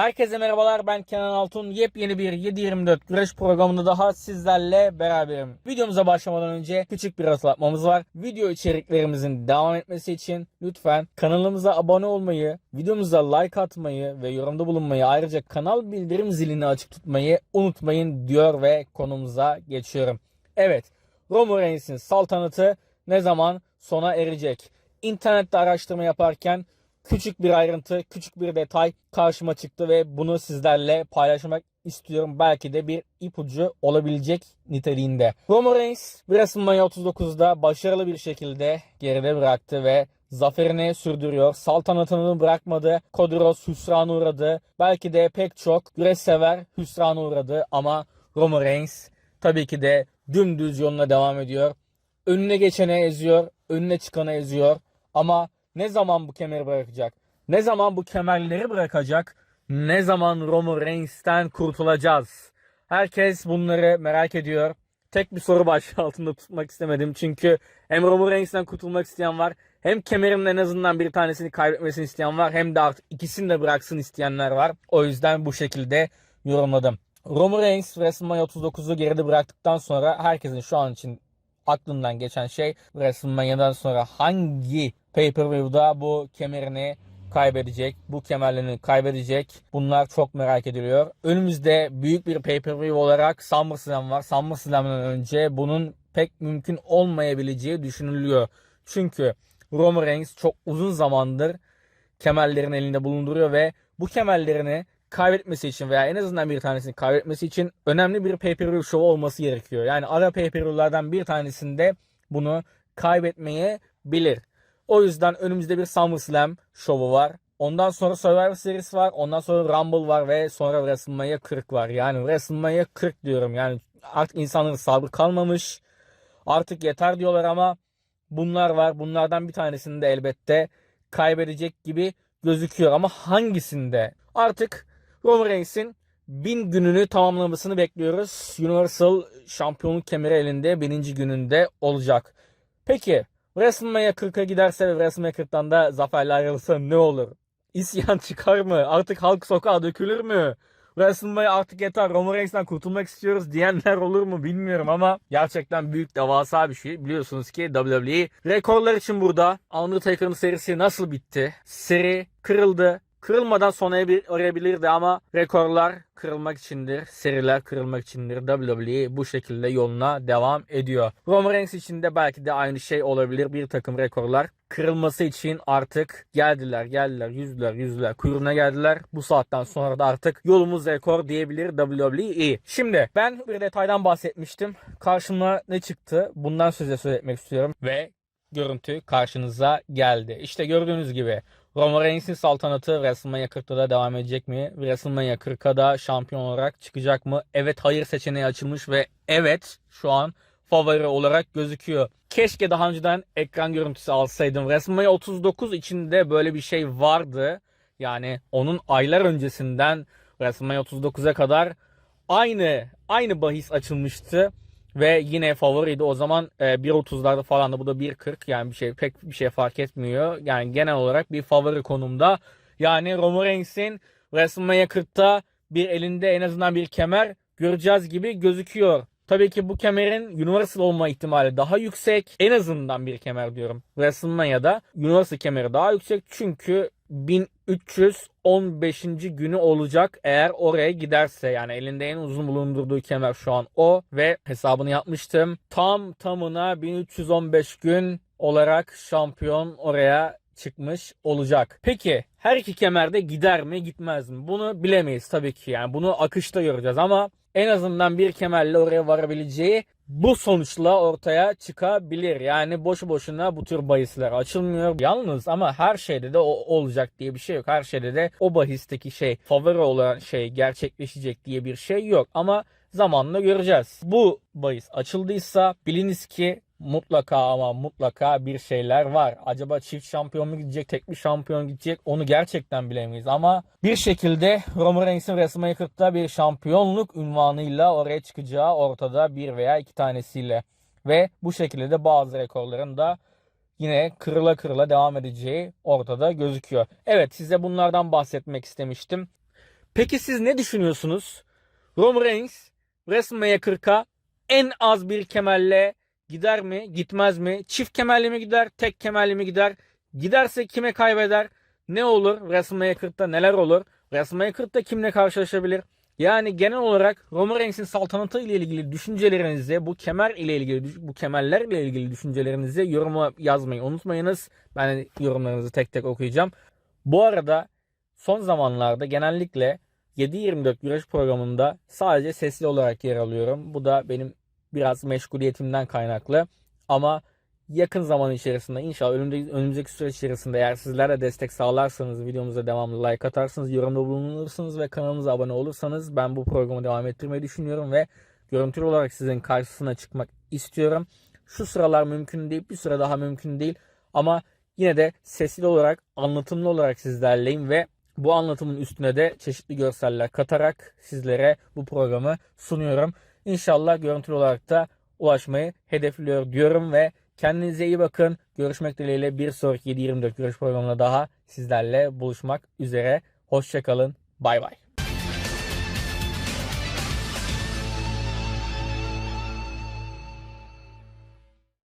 Herkese merhabalar ben Kenan Altun. Yepyeni bir 724 güreş programında daha sizlerle beraberim. Videomuza başlamadan önce küçük bir hatırlatmamız var. Video içeriklerimizin devam etmesi için lütfen kanalımıza abone olmayı, videomuza like atmayı ve yorumda bulunmayı ayrıca kanal bildirim zilini açık tutmayı unutmayın diyor ve konumuza geçiyorum. Evet, Roman Reigns'in saltanatı ne zaman sona erecek? İnternette araştırma yaparken küçük bir ayrıntı, küçük bir detay karşıma çıktı ve bunu sizlerle paylaşmak istiyorum. Belki de bir ipucu olabilecek niteliğinde. Roman Reigns WrestleMania 39'da başarılı bir şekilde geride bıraktı ve zaferini sürdürüyor. Saltanatını bırakmadı. Cody Rhodes hüsrana uğradı. Belki de pek çok güreş sever hüsrana uğradı ama Roman Reigns tabii ki de dümdüz yoluna devam ediyor. Önüne geçene eziyor, önüne çıkanı eziyor ama ne zaman bu kemeri bırakacak? Ne zaman bu kemerleri bırakacak? Ne zaman Roman Reigns'ten kurtulacağız? Herkes bunları merak ediyor. Tek bir soru başlığı altında tutmak istemedim. Çünkü hem Roman Reigns'ten kurtulmak isteyen var. Hem kemerin en azından bir tanesini kaybetmesini isteyen var. Hem de artık ikisini de bıraksın isteyenler var. O yüzden bu şekilde yorumladım. Roman Reigns WrestleMania 39'u geride bıraktıktan sonra herkesin şu an için aklından geçen şey WrestleMania'dan sonra hangi pay-per-view'da bu kemerini kaybedecek, bu kemerlerini kaybedecek. Bunlar çok merak ediliyor. Önümüzde büyük bir pay-per-view olarak SummerSlam var. SummerSlam'dan önce bunun pek mümkün olmayabileceği düşünülüyor. Çünkü Roman Reigns çok uzun zamandır kemerlerin elinde bulunduruyor ve bu kemerlerini kaybetmesi için veya en azından bir tanesini kaybetmesi için önemli bir pay-per-view show olması gerekiyor. Yani ara pay-per-view'lardan bir tanesinde bunu kaybetmeye bilir. O yüzden önümüzde bir SummerSlam şovu var. Ondan sonra Survivor Series var. Ondan sonra Rumble var ve sonra WrestleMania 40 var. Yani WrestleMania 40 diyorum. Yani artık insanların sabrı kalmamış. Artık yeter diyorlar ama bunlar var. Bunlardan bir tanesini de elbette kaybedecek gibi gözüküyor. Ama hangisinde? Artık Roman Reigns'in bin gününü tamamlamasını bekliyoruz. Universal şampiyonluk kemeri elinde bininci gününde olacak. Peki WrestleMania 40'a giderse ve WrestleMania 40'tan da zaferle ayrılırsa ne olur? İsyan çıkar mı? Artık halk sokağa dökülür mü? WrestleMania artık yeter Roman Reigns'ten kurtulmak istiyoruz diyenler olur mu bilmiyorum ama gerçekten büyük devasa bir şey. Biliyorsunuz ki WWE rekorlar için burada. Undertaker'ın serisi nasıl bitti? Seri kırıldı. Kırılmadan sona erabilirdi ama rekorlar kırılmak içindir, seriler kırılmak içindir. WWE bu şekilde yoluna devam ediyor. Roman Reigns için de belki de aynı şey olabilir. Bir takım rekorlar kırılması için artık geldiler, geldiler, yüzdüler, yüzdüler, kuyruğuna geldiler. Bu saatten sonra da artık yolumuz rekor diyebilir WWE. Şimdi ben bir detaydan bahsetmiştim. Karşıma ne çıktı? Bundan söz etmek istiyorum ve görüntü karşınıza geldi. İşte gördüğünüz gibi Roman Reigns'in saltanatı WrestleMania 40'ta da devam edecek mi? WrestleMania 40'a da şampiyon olarak çıkacak mı? Evet hayır seçeneği açılmış ve evet şu an favori olarak gözüküyor. Keşke daha önceden ekran görüntüsü alsaydım. WrestleMania 39 içinde böyle bir şey vardı. Yani onun aylar öncesinden WrestleMania 39'a kadar aynı aynı bahis açılmıştı ve yine favoriydi. O zaman e, 1.30'larda falan da bu da 1.40 yani bir şey pek bir şey fark etmiyor. Yani genel olarak bir favori konumda. Yani Roman Reigns'in WrestleMania 40'ta bir elinde en azından bir kemer göreceğiz gibi gözüküyor. Tabii ki bu kemerin Universal olma ihtimali daha yüksek. En azından bir kemer diyorum. WrestleMania'da Universal kemeri daha yüksek. Çünkü 1315. günü olacak eğer oraya giderse. Yani elinde en uzun bulundurduğu kemer şu an o ve hesabını yapmıştım. Tam tamına 1315 gün olarak şampiyon oraya çıkmış olacak. Peki her iki kemerde gider mi gitmez mi? Bunu bilemeyiz tabii ki yani bunu akışta göreceğiz ama en azından bir kemerle oraya varabileceği bu sonuçla ortaya çıkabilir. Yani boşu boşuna bu tür bahisler açılmıyor. Yalnız ama her şeyde de o olacak diye bir şey yok. Her şeyde de o bahisteki şey favori olan şey gerçekleşecek diye bir şey yok. Ama zamanla göreceğiz. Bu bahis açıldıysa biliniz ki mutlaka ama mutlaka bir şeyler var. Acaba çift şampiyon mu gidecek, tek bir şampiyon gidecek onu gerçekten bilemeyiz. Ama bir şekilde Roman Reigns'in WrestleMania 40'ta bir şampiyonluk ünvanıyla oraya çıkacağı ortada bir veya iki tanesiyle. Ve bu şekilde de bazı rekorların da yine kırıla kırıla devam edeceği ortada gözüküyor. Evet size bunlardan bahsetmek istemiştim. Peki siz ne düşünüyorsunuz? Roman Reigns WrestleMania 40'a en az bir kemerle gider mi, gitmez mi? Çift kemerli mi gider, tek kemerli mi gider? Giderse kime kaybeder? Ne olur? WrestleMania 40'ta neler olur? WrestleMania 40'ta kimle karşılaşabilir? Yani genel olarak Roman Reigns'in saltanatı ile ilgili düşüncelerinizi, bu kemer ile ilgili, bu kemerler ile ilgili düşüncelerinizi yoruma yazmayı unutmayınız. Ben yorumlarınızı tek tek okuyacağım. Bu arada son zamanlarda genellikle 7-24 güreş programında sadece sesli olarak yer alıyorum. Bu da benim biraz meşguliyetimden kaynaklı. Ama yakın zaman içerisinde inşallah önümüzdeki, önümüzdeki süreç içerisinde eğer sizler de destek sağlarsanız videomuza devamlı like atarsanız yorumda bulunursanız ve kanalımıza abone olursanız ben bu programı devam ettirmeyi düşünüyorum ve görüntülü olarak sizin karşısına çıkmak istiyorum. Şu sıralar mümkün değil bir süre daha mümkün değil ama yine de sesli olarak anlatımlı olarak sizlerleyim ve bu anlatımın üstüne de çeşitli görseller katarak sizlere bu programı sunuyorum. İnşallah görüntülü olarak da ulaşmayı hedefliyor diyorum ve kendinize iyi bakın. Görüşmek dileğiyle bir sonraki 7-24 görüş programında daha sizlerle buluşmak üzere. Hoşçakalın. Bay bay.